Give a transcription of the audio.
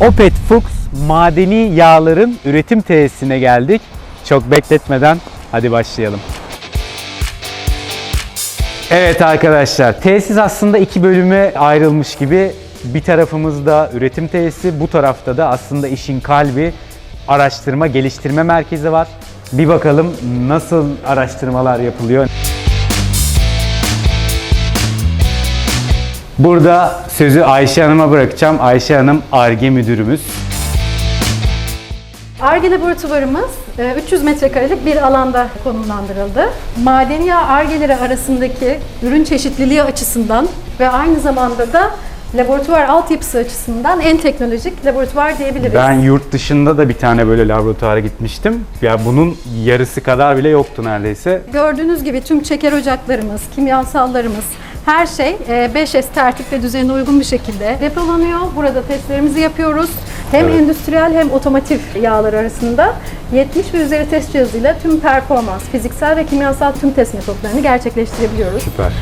Opet Fuchs madeni yağların üretim tesisine geldik. Çok bekletmeden hadi başlayalım. Evet arkadaşlar, tesis aslında iki bölüme ayrılmış gibi. Bir tarafımızda üretim tesisi, bu tarafta da aslında işin kalbi araştırma, geliştirme merkezi var. Bir bakalım nasıl araştırmalar yapılıyor. Burada sözü Ayşe Hanım'a bırakacağım. Ayşe Hanım ARGE müdürümüz. ARGE laboratuvarımız e, 300 metrekarelik bir alanda konumlandırıldı. Madeni yağ ARGE'leri arasındaki ürün çeşitliliği açısından ve aynı zamanda da laboratuvar altyapısı açısından en teknolojik laboratuvar diyebiliriz. Ben yurt dışında da bir tane böyle laboratuvara gitmiştim. Ya bunun yarısı kadar bile yoktu neredeyse. Gördüğünüz gibi tüm çeker ocaklarımız, kimyasallarımız, her şey e, 5S tertip ve düzenine uygun bir şekilde depolanıyor. Burada testlerimizi yapıyoruz. Hem Evet. endüstriyel hem otomotiv yağlar arasında 70 ve üzeri test cihazıyla tüm performans, fiziksel ve kimyasal tüm test metotlarını gerçekleştirebiliyoruz. Süper.